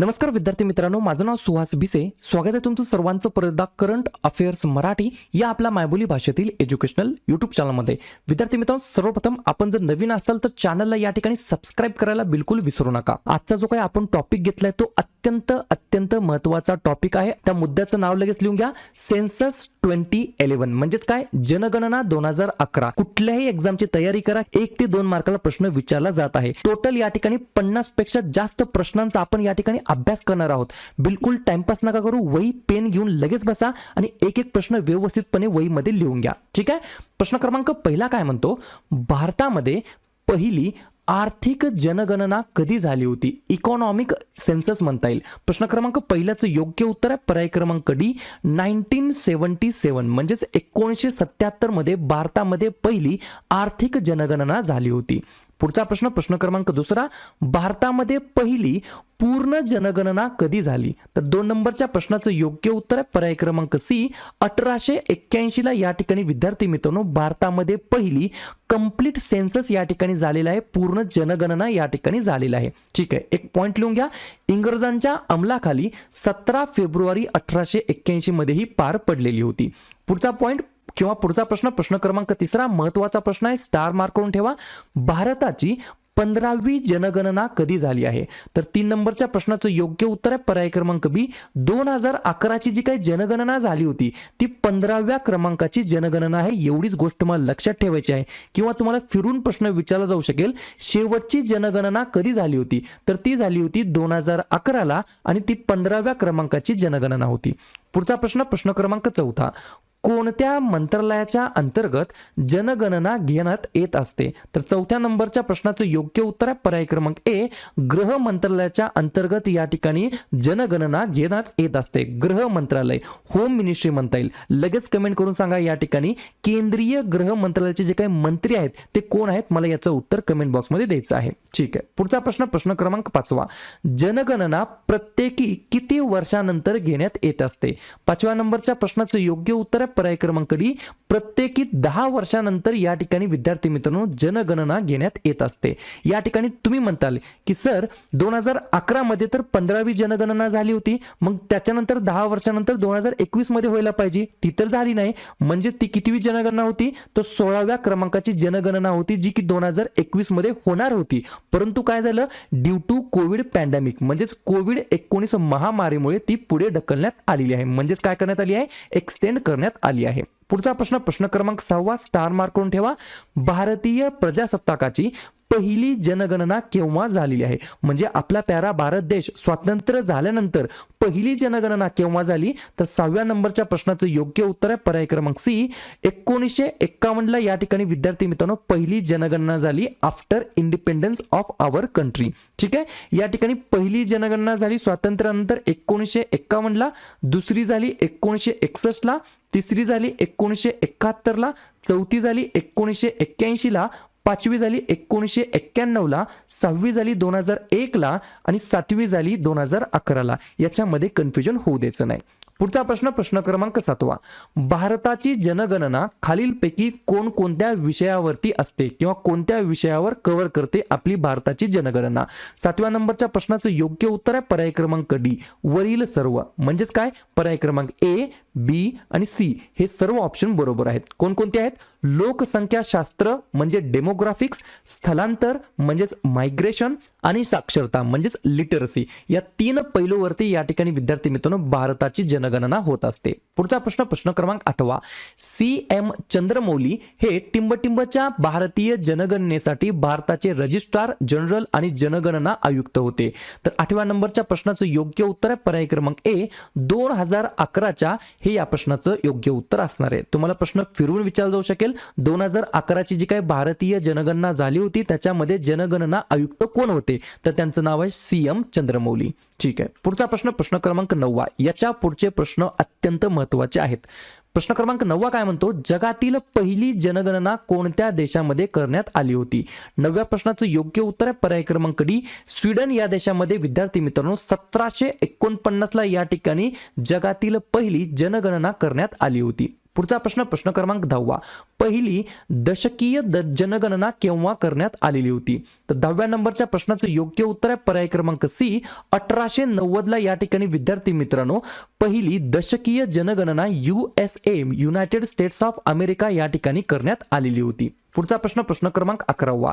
नमस्कार विद्यार्थी मित्रांनो माझं नाव सुहास भिसे. स्वागत आहे तुमचं सर्वांचं परदा करंट अफेअर्स मराठी या आपल्या मायबोली भाषेतील एज्युकेशनल युट्यूब चॅनलमध्ये. विद्यार्थी मित्रांनो सर्वप्रथम आपण जर नवीन असाल तर चॅनलला या ठिकाणी सबस्क्राईब करायला बिलकुल विसरू नका. आजचा जो काही आपण टॉपिक घेतलाय तो अत्यंत अत्यंत महत्त्वाचा टॉपिक आहे. त्या मुद्द्याचं नाव लगेच लिहून घ्या. सेन्सस ट्वेंटी इलेव्हन म्हणजेच काय? जनगणना दोन हजार अकरा. कुठल्याही एक्झामची तयारी करा. एक ते दोन मार्काला प्रश्न विचारला जात आहे. टोटल या ठिकाणी पन्नासपेक्षा जास्त प्रश्नांचा आपण या ठिकाणी अभ्यास करणार आहोत. बिलकुल टाइमपास नका करू. वही पेन घेऊन लगेच बसा आणि एक एक प्रश्न व्यवस्थितपणे वहीमध्ये लिहून घ्या. ठीक आहे? प्रश्न क्रमांक पहिला काय म्हणतो? भारतामध्ये पहिली आर्थिक जनगणना कधी झाली होती? इकॉनॉमिक सेन्सस म्हणता येईल. प्रश्न क्रमांक पहिल्याचं योग्य उत्तर आहे. पर्याय क्रमांक डी नाईन्टीन सेवन्टी सेवन. म्हणजेच एकोणीसशे सत्त्याहत्तरमध्ये भारतामध्ये पहिली आर्थिक जनगणना झाली होती. पुढचा प्रश्न प्रश्न क्रमांक दुसरा भारतामध्ये पहिली पूर्ण जनगणना कधी झाली? तर दोन नंबरच्या प्रश्नाचं योग्य उत्तर आहे पर्याय क्रमांक सी अठराशे एक्क्याऐंशीला या ठिकाणी विद्यार्थी मित्रांनो भारतामध्ये पहिली कंप्लीट सेन्सस या ठिकाणी झालेला आहे पूर्ण जनगणना या ठिकाणी झालेला आहे. ठीक आहे एक पॉईंट लिहून घ्या. इंग्रजांच्या अंमलाखाली सतरा फेब्रुवारी अठराशे एक्क्याऐंशी मध्ये ही पार पडलेली होती. पुढचा पॉईंट किंवा पुढचा प्रश्न प्रश्न क्रमांक तिसरा महत्त्वाचा प्रश्न आहे. स्टार मार्क करून ठेवा. भारताची पंधरावी जनगणना कधी झाली आहे? तर तीन नंबरच्या प्रश्नाचं योग्य उत्तर आहे पर्याय क्रमांक बी. दोन हजार अकराची जी काही जनगणना झाली होती ती पंधराव्या क्रमांकाची जनगणना आहे. एवढीच गोष्ट मला लक्षात ठेवायची आहे. किंवा तुम्हाला फिरून प्रश्न विचारला जाऊ शकेल शेवटची जनगणना कधी झाली होती? तर ती झाली होती दोन हजार अकराला आणि ती पंधराव्या क्रमांकाची जनगणना होती. पुढचा प्रश्न प्रश्न क्रमांक चौथा. कोणत्या मंत्रालयाच्या अंतर्गत जनगणना घेण्यात येत असते? तर चौथ्या नंबरच्या प्रश्नाचं योग्य उत्तर आहे पर्याय क्रमांक ए गृह मंत्रालयाच्या अंतर्गत या ठिकाणी जनगणना घेण्यात येत असते. गृह मंत्रालय होम मिनिस्ट्री म्हणता येईल. लगेच कमेंट करून सांगा या ठिकाणी. केंद्रीय गृह मंत्रालयाचे जे काही मंत्री आहेत ते कोण आहेत? मला याचं उत्तर कमेंट बॉक्समध्ये द्यायचं आहे. ठीक आहे. पुढचा प्रश्न प्रश्न क्रमांक पाचवा. जनगणना प्रत्येकी किती वर्षानंतर घेण्यात येत असते? पाचव्या नंबरच्या प्रश्नाचं योग्य उत्तर आहे पर्याय क्रमांक डी प्रत्येकी दहा वर्षानंतर या ठिकाणी विद्यार्थी मित्रांनो जनगणना घेण्यात येत असते. या ठिकाणी तुम्ही म्हणताल की सर दोन हजार अकरामध्ये तर पंधरावी जनगणना झाली होती. मग त्याच्यानंतर दहा वर्षानंतर दोन हजार एकवीसमध्ये व्हायला पाहिजे. ती तर झाली नाही. म्हणजे ती कितीवी जनगणना होती? तर सोळाव्या क्रमांकाची जनगणना होती जी की दोन हजार एकवीसमध्ये होणार होती. परंतु काय झालं? ड्यू टू कोविड पॅन्डेमिक म्हणजेच कोविड एकोणीस महामारीमुळे ती पुढे ढकलण्यात आलेली आहे. म्हणजेच काय करण्यात आली आहे? एक्सटेंड करण्यात आली आहे. पुढचा प्रश्न प्रश्न क्रमांक सहावा स्टार मार्क करून ठेवा. भारतीय प्रजासत्ताकाची पहिली जनगणना केव्हा झालेली आहे? म्हणजे आपला प्यारा भारत देश स्वातंत्र्य झाल्यानंतर पहिली जनगणना केव्हा झाली? तर सहाव्या नंबरच्या प्रश्नाचं योग्य उत्तर आहे पर्याय क्रमांक सी. एकोणीसशे एक्कावन्नला या ठिकाणी विद्यार्थी मित्रांनो पहिली जनगणना झाली after independence of our country ठीक आहे? या ठिकाणी पहिली जनगणना झाली स्वातंत्र्यानंतर एकोणीसशे एक्कावन्नला दुसरी झाली एकोणीसशे एकसष्टला तिसरी झाली एकोणीसशे एकाहत्तरला चौथी झाली एकोणीसशे एक्क्याऐंशीला पाचवी झाली एकोणीसशे एक्क्याण्णवला सहावी झाली दोन हजार एकला आणि सातवी झाली दोन हजार अकराला. याच्यामध्ये कन्फ्युजन होऊ द्यायचं नाही. पुढचा प्रश्न प्रश्न क्रमांक सातवा. भारताची जनगणना खालीलपैकी कोणकोणत्या विषयावरती असते किंवा कोणत्या विषयावर कव्हर करते आपली भारताची जनगणना? सातव्या नंबरच्या प्रश्नाचं योग्य उत्तर आहे पर्याय क्रमांक डी. वरील सर्व. म्हणजेच काय? पर्याय क्रमांक ए बी आणि सी. हे सर्व ऑप्शन बरोबर आहेत. कोणकोणते आहेत? लोकसंख्याशास्त्र म्हणजे डेमोग्राफिक्स स्थलांतर म्हणजेच मायग्रेशन आणि साक्षरता म्हणजेच लिटरसी या तीन पैलूवरती या ठिकाणी विद्यार्थी मित्रांनो भारताची जनगणना होत असते. पुढचा प्रश्न प्रश्न क्रमांक आठवा. सी एम चंद्रमौली हे टिंबटिंबच्या भारतीय जनगणनेसाठी भारताचे रजिस्ट्रार जनरल आणि जनगणना आयुक्त होते. तर आठव्या नंबरच्या प्रश्नाचं योग्य उत्तर आहे. पर्याय क्रमांक ए दोन हजार अकराच्या हे या प्रश्नाचं योग्य उत्तर असणार आहे. तुम्हाला प्रश्न फिरवून विचारला जाऊ शकेल. दोन हजार अकराची जी काही भारतीय जनगणना झाली होती त्याच्यामध्ये जनगणना आयुक्त कोण होते? तर त्यांचं नाव आहे सी एम चंद्रमौली. ठीक आहे. पुढचा प्रश्न प्रश्न क्रमांक नववा. याच्या पुढचे प्रश्न अत्यंत महत्त्वाचे आहेत. प्रश्न क्रमांक नववा काय म्हणतो? जगातील पहिली जनगणना कोणत्या देशामध्ये करण्यात आली होती? नवव्या प्रश्नाचं योग्य उत्तर आहे पर्याय क्रमांक डी. स्वीडन या देशामध्ये विद्यार्थी मित्रांनो सतराशे एकोणपन्नासला या ठिकाणी जगातील पहिली जनगणना करण्यात आली होती. पुढचा प्रश्न प्रश्न क्रमांक दहावा. पहिली दशकीय द जनगणना केव्हा करण्यात आलेली होती? तर दहाव्या नंबरच्या प्रश्नाचं योग्य उत्तर आहे पर्याय क्रमांक सी. अठराशे नव्वदला या ठिकाणी विद्यार्थी मित्रांनो पहिली दशकीय जनगणना U S A United States of America या ठिकाणी करण्यात आलेली होती. पुढचा प्रश्न प्रश्न क्रमांक अकरावा.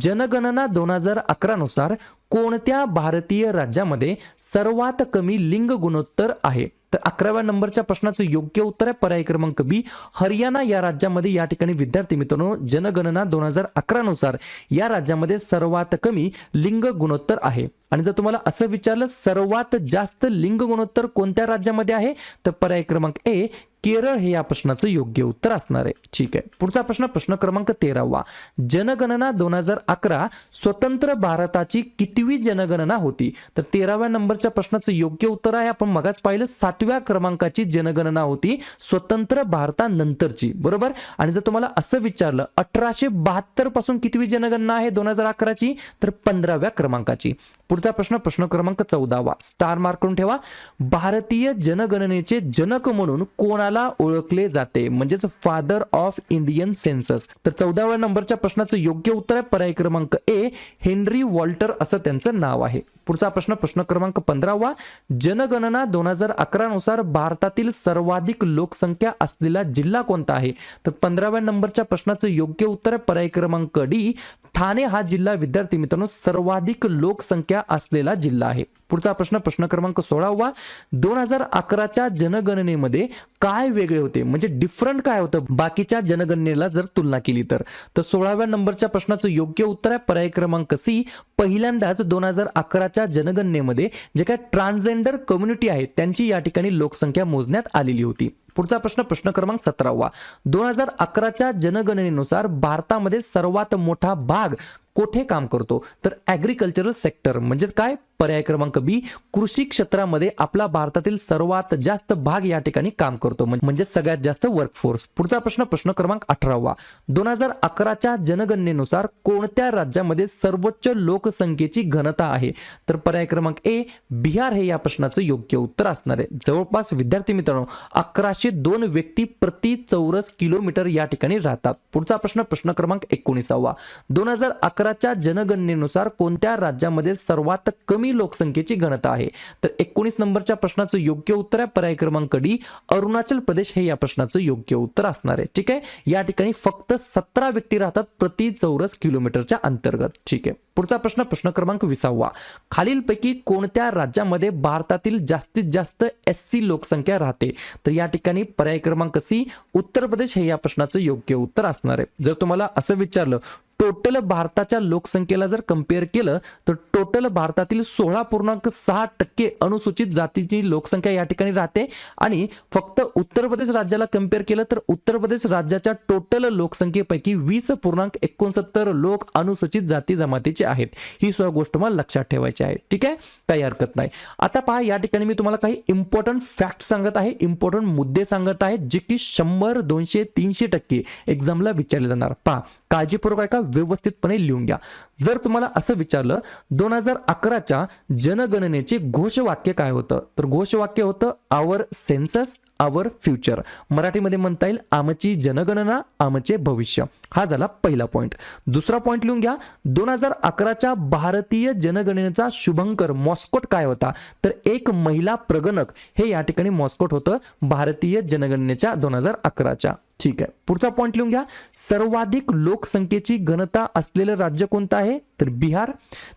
जनगणना दोन हजार अकरा नुसार कोणत्या भारतीय राज्यामध्ये सर्वात कमी लिंग गुणोत्तर आहे? तर अकराव्या नंबरच्या प्रश्नाचं योग्य उत्तर आहे पर्याय क्रमांक बी. हरियाणा या राज्यामध्ये या ठिकाणी विद्यार्थी मित्रांनो जनगणना दोन हजार अकरा नुसार या राज्यामध्ये सर्वात कमी लिंग गुणोत्तर आहे. आणि जर तुम्हाला असं विचारलं सर्वात जास्त लिंग गुणोत्तर कोणत्या राज्यामध्ये आहे? तर पर्याय क्रमांक ए केरळ हे या प्रश्नाचं योग्य उत्तर असणार आहे. ठीक आहे. पुढचा प्रश्न प्रश्न क्रमांक तेरावा. जनगणना दोन हजार अकरा स्वतंत्र भारताची कितवी जनगणना होती? तर तेराव्या नंबरच्या प्रश्नाचं योग्य उत्तर आहे. आपण मगाच पाहिलं सातव्या क्रमांकाची जनगणना होती स्वतंत्र भारतानंतरची. बरोबर? आणि जर तुम्हाला असं विचारलं अठराशे बहात्तरपासून कितवी जनगणना आहे दोन हजार अकराची? तर पंधराव्या क्रमांकाची. पुढचा प्रश्न प्रश्न क्रमांक चौदावा. स्टार मार्क करून ठेवा. भारतीय जनगणनेचे जनक म्हणून कोणाला ओळखले जाते? म्हणजेच फादर ऑफ इंडियन सेन्सस तर चौदाव्या नंबरच्या प्रश्नाचं योग्य उत्तर आहे पर्याय क्रमांक ए हेनरी वॉल्टर असं त्यांचं नाव आहे. पुढचा प्रश्न प्रश्न क्रमांक पंधरावा जनगणना दोन हजार अकरा नुसार भारतातील सर्वाधिक लोकसंख्या असलेला जिल्हा कोणता आहे? तर पंधराव्या नंबरच्या प्रश्नाचं योग्य उत्तर आहे पर्याय क्रमांक डी ठाणे हा जिल्हा विद्यार्थी मित्रांनो सर्वाधिक लोकसंख्या असलेला जिल्हा आहे. पुढचा प्रश्न प्रश्न क्रमांक सोळावा. दोन हजार अकराच्या जनगणनेमध्ये काय वेगळे होते? म्हणजे डिफरंट काय होतं? बाकीच्या जनगणनेला जर तुलना केली तर. तर सोळाव्या नंबरच्या प्रश्नाचं योग्य उत्तर आहे पर्याय क्रमांक सी. पहिल्यांदाच दोन हजार अकराच्या जनगणनेमध्ये जे काय ट्रान्सजेंडर कम्युनिटी आहे त्यांची या ठिकाणी लोकसंख्या मोजण्यात आलेली होती. पुढचा प्रश्न प्रश्न क्रमांक सतरावा. दोन हजार अकराच्या जनगणनेनुसार भारतामध्ये सर्वात मोठा भाग कोठे काम करतो? तर ॲग्रिकल्चरल सेक्टर म्हणजेच काय? पर्याय क्रमांक बी कृषी क्षेत्रामध्ये आपला भारतातील सर्वात जास्त भाग या ठिकाणी काम करतो. म्हणजे सगळ्यात जास्त वर्कफोर्स पुढचा प्रश्न प्रश्न क्रमांक अठरावा. दोन हजार अकराच्या जनगणनेनुसार कोणत्या राज्यामध्ये सर्वोच्च लोकसंख्येची घनता आहे? तर पर्याय क्रमांक ए बिहार हे या प्रश्नाचं योग्य उत्तर असणार आहे. जवळपास विद्यार्थी मित्रांनो अकराशे दोन व्यक्ती प्रति चौरस किलोमीटर या ठिकाणी राहतात. पुढचा प्रश्न प्रश्न क्रमांक एकोणीसावा. दोन हजार अकराच्या जनगणनेनुसार कोणत्या राज्यामध्ये सर्वात कमी लोकसंख्येची घनता आहे? तर एकोणीस नंबरच्या प्रश्नाचं योग्य उत्तर आहे. पर्याय क्रमांक डी अरुणाचल प्रदेश हे या प्रश्नाचं योग्य उत्तर असणार आहे. ठीक आहे? या ठिकाणी फक्त सतरा व्यक्ती राहतात प्रति चौरस किलोमीटरच्या अंतर्गत. ठीक आहे? पुढचा प्रश्न प्रश्न क्रमांक विसावा. खालीलपैकी कोणत्या राज्यामध्ये भारतातील जास्तीत जास्त एस सी लोकसंख्या राहते? तर या ठिकाणी पर्याय क्रमांक सी उत्तर प्रदेश हे या प्रश्नाचं योग्य उत्तर असणार आहे. जर तुम्हाला असं विचारलं टोटल भारताच्या लोकसंख्येला जर कंपेअर केलं तर टोटल भारतातील सोळा पूर्णांक सहा टक्के अनुसूचित जातीची लोकसंख्या या ठिकाणी राहते. आणि फक्त उत्तर प्रदेश राज्याला कंपेअर केलं तर उत्तर प्रदेश राज्याच्या टोटल लोकसंख्येपैकी वीस पूर्णांक एकोणसत्तर लोक अनुसूचित जाती जमातीचे आहेत. ही सुद्धा गोष्ट मला लक्षात ठेवायची आहे. ठीक आहे? काही हरकत नाही. आता पहा या ठिकाणी मी तुम्हाला काही इम्पॉर्टंट फॅक्ट सांगत आहे इम्पॉर्टंट मुद्दे सांगत आहेत जे की शंभर दोनशे तीनशे टक्के एक्झामला विचारले जाणार. पहा काळजीपूर्वक ऐका व्यवस्थितपणे लिहून घ्या. जर तुम्हाला असं विचारलं दोन हजार अकराच्या जनगणनेचे घोषवाक्य काय होतं? तर घोषवाक्य होतं आवर सेन्सस आवर फ्युचर मराठीमध्ये म्हणता येईल आमची जनगणना आमचे भविष्य. हा झाला पहिला पॉईंट दुसरा पॉईंट लिहून घ्या दोन हजार अकराच्या भारतीय जनगणनेचा शुभंकर मॉस्कोट काय होता? तर एक महिला प्रगणक हे या ठिकाणी मॉस्कोट होतं भारतीय जनगणनेच्या दोन हजार अकराच्या. ठीक आहे. पुढचा पॉईंट लिहून घ्या सर्वाधिक लोकसंख्येची घनता असलेलं राज्य कोणतं आहे? तर बिहार.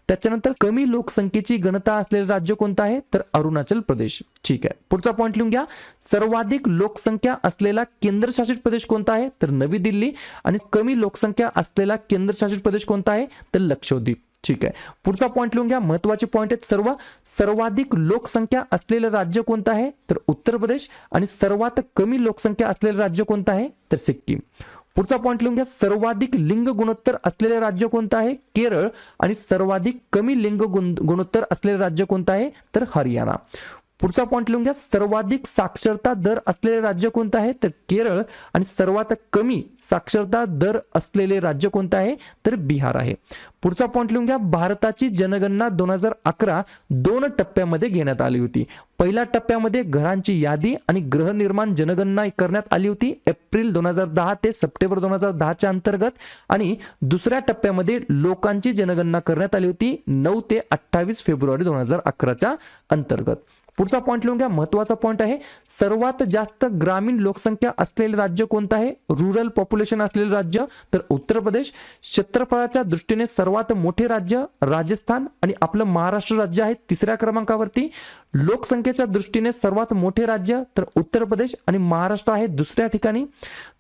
त्याच्यानंतर कमी लोकसंख्येची घनता असलेलं राज्य कोणतं आहे? तर अरुणाचल प्रदेश. ठीक आहे. पुढचा पॉईंट लिहून घ्या. सर्वाधिक लोकसंख्या असलेला केंद्रशासित प्रदेश कोणता आहे? तर नवी दिल्ली. आणि कमी लोकसंख्या असलेला केंद्रशासित प्रदेश कोणता आहे? तर लक्षद्वीप. ठीक आहे. पुढचा पॉईंट लिहून घ्या. महत्त्वाचे पॉईंट आहेत सर्व. सर्वाधिक लोकसंख्या असलेलं राज्य कोणतं आहे? तर उत्तर प्रदेश. आणि सर्वात कमी लोकसंख्या असलेलं राज्य कोणतं आहे? तर सिक्कीम. पुढचा पॉईंट लिहून घ्या. सर्वाधिक लिंग गुणोत्तर असलेले राज्य कोणतं आहे? केरळ. आणि सर्वाधिक कमी लिंग गुण गुणोत्तर असलेले राज्य कोणतं आहे? तर हरियाणा. पुढचा पॉईंट लिहून घ्या. सर्वाधिक साक्षरता दर असलेले राज्य कोणतं आहे? तर केरळ. आणि सर्वात कमी साक्षरता दर असलेले राज्य कोणतं आहे? तर बिहार आहे. पुढचा पॉईंट लिहून घ्या. भारताची जनगणना दोन हजार अकरा दोन टप्प्यामध्ये घेण्यात आली होती. पहिल्या टप्प्यामध्ये घरांची यादी आणि गृहनिर्माण जनगणना करण्यात आली होती. एप्रिल दोन हजार दहा ते सप्टेंबर दोन हजार दहाच्या अंतर्गत. आणि दुसऱ्या टप्प्यामध्ये लोकांची जनगणना करण्यात आली होती नऊ ते अठ्ठावीस फेब्रुवारी दोन हजार अकराच्या अंतर्गत. पुढचा पॉईंट लिहून घ्या. महत्त्वाचा पॉईंट आहे सर्वात जास्त ग्रामीण लोकसंख्या असलेले राज्य कोणतं आहे? रुरल पॉप्युलेशन असलेले राज्य. तर उत्तर प्रदेश क्षेत्रफळाच्या दृष्टीने सर्वात मोठे राज्य राजस्थान आणि आपलं महाराष्ट्र राज्य आहे तिसऱ्या क्रमांकावरती. लोकसंख्येच्या दृष्टीने सर्वात मोठे राज्य तर उत्तर प्रदेश आणि महाराष्ट्र आहे दुसऱ्या ठिकाणी.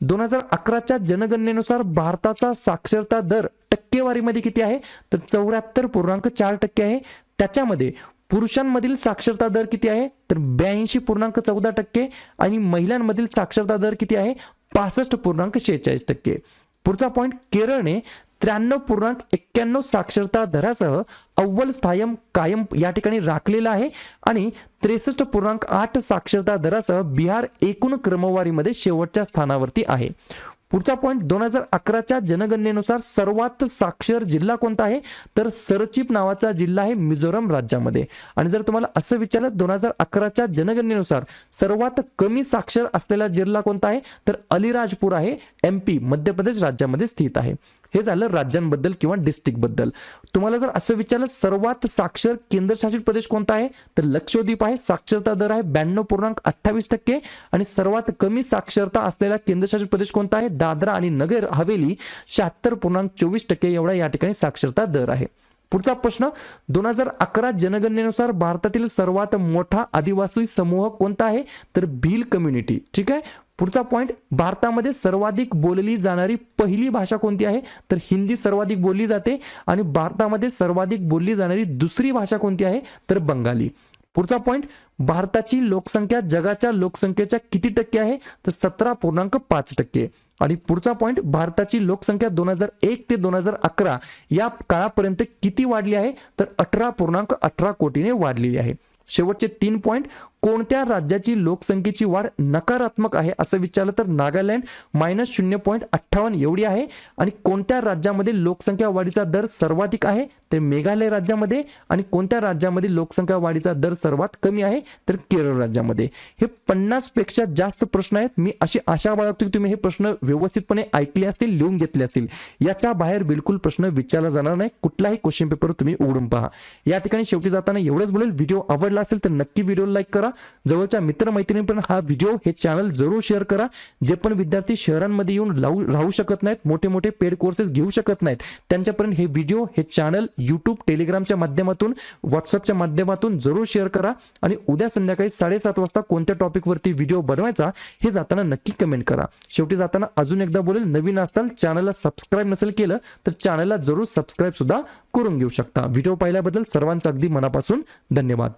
दोन हजार अकराच्या जनगणनेनुसार भारताचा साक्षरता दर टक्केवारीमध्ये किती आहे? तर चौऱ्याहत्तर पूर्णांक चार टक्के आहे. त्याच्यामध्ये पुरुषांमधील साक्षरता दर किती आहे? तर ब्याऐंशी पूर्णांक चौदा टक्के आणि महिलांमधील साक्षरता दर किती आहे? पासष्ट पूर्णांक शेहेचाळीस टक्के. पुढचा पॉईंट केरळने त्र्याण्णव पूर्णांक एक्क्याण्णव साक्षरता दरासह अव्वल स्थायम कायम या ठिकाणी राखलेला आहे आणि त्रेसष्ट पूर्णांक आठ साक्षरता दरासह बिहार एकूण क्रमवारीमध्ये शेवटच्या स्थानावरती आहे. पुढचा पॉईंट दोन हजार अकराच्या जनगणनेनुसार सर्वात साक्षर जिल्हा कोणता आहे? तर सरचिप नावाचा जिल्हा आहे मिझोरम राज्यामध्ये. आणि जर तुम्हाला असं विचारलं दोन हजार अकराच्या जनगणनेनुसार सर्वात कमी साक्षर असलेला जिल्हा कोणता आहे? तर अलिराजपूर आहे एम पी मध्य प्रदेश राज्यामध्ये स्थित आहे. हे झालं राज्यांबद्दल किंवा डिस्ट्रिक्टबद्दल. तुम्हाला जर असं विचारलं सर्वात साक्षर केंद्रशासित प्रदेश कोणता आहे? तर लक्षद्वीप आहे साक्षरता दर आहे ब्याण्णव पूर्णांक अठ्ठावीस टक्के आणि सर्वात कमी साक्षरता असलेला केंद्रशासित प्रदेश कोणता आहे? दादरा आणि नगर हवेली शहात्तर पूर्णांक चोवीस टक्के एवढा या ठिकाणी साक्षरता दर आहे. पुढचा प्रश्न दोन हजार अकरा जनगणनेनुसार भारतातील सर्वात मोठा आदिवासी समूह कोणता आहे? तर भील कम्युनिटी. ठीक आहे? पुढचा पॉईंट भारतामध्ये सर्वाधिक बोलली जाणारी पहिली भाषा कोणती आहे? तर हिंदी सर्वाधिक बोलली जाते आणि भारतामध्ये सर्वाधिक बोलली जाणारी दुसरी भाषा कोणती आहे? तर बंगाली. पुढचा पॉईंट भारताची लोकसंख्या जगाच्या लोकसंख्येच्या किती टक्के आहे? तर सतरा पूर्णांक पाच टक्के. आणि पुढचा पॉईंट भारताची लोकसंख्या दोन हजार एक ते दोन हजार अकरा या काळापर्यंत किती वाढली आहे? तर अठरा पूर्णांक अठरा कोटीने वाढलेली आहे. शेवटचे तीन पॉईंट कोणत्या राज्याची लोकसंख्येची वाढ नकारात्मक आहे असं विचारलं तर नागालँड मायनस शून्य पॉईंट अठ्ठावन्न एवढी आहे. आणि कोणत्या राज्यामध्ये लोकसंख्या वाढीचा दर सर्वाधिक आहे? तर मेघालय राज्यामध्ये आणि कोणत्या राज्यामध्ये लोकसंख्या वाढीचा दर सर्वात कमी आहे? तर केरळ राज्यामध्ये. हे पन्नासपेक्षा जास्त प्रश्न आहेत. मी अशी आशा बाळगतो की तुम्ही हे प्रश्न व्यवस्थितपणे ऐकले असतील लिहून घेतले असतील. याच्या बाहेर बिलकुल प्रश्न विचारला जाणार नाही. कुठलाही क्वेश्चन पेपर तुम्ही उघडून पहा. या ठिकाणी शेवटी जाताना एवढंच बोलेल. व्हिडिओ आवडला असेल तर नक्की व्हिडिओ लाईक करा. जवळच्या मित्रमैत्रिणीपर्यंत हा व्हिडिओ हे चॅनल जरूर शेअर करा. जे पण विद्यार्थी शहरांमध्ये येऊन लावू राहू शकत नाहीत मोठे मोठे पेड कोर्सेस घेऊ शकत नाहीत त्यांच्यापर्यंत हे व्हिडिओ हे चॅनल यूट्यूब टेलिग्रामच्या माध्यमातून व्हॉट्सअपच्या माध्यमातून जरूर शेअर करा आणि उद्या संध्याकाळी साडेसात वाजता कोणत्या टॉपिकवरती व्हिडिओ बनवायचा हे जाताना नक्की कमेंट करा. शेवटी जाताना अजून एकदा बोलेल नवीन असताल चॅनलला सबस्क्राईब नसेल केलं तर चॅनलला जरूर सबस्क्राईब सुद्धा करून घेऊ शकता. व्हिडिओ पाहिल्याबद्दल सर्वांचं अगदी मनापासून धन्यवाद.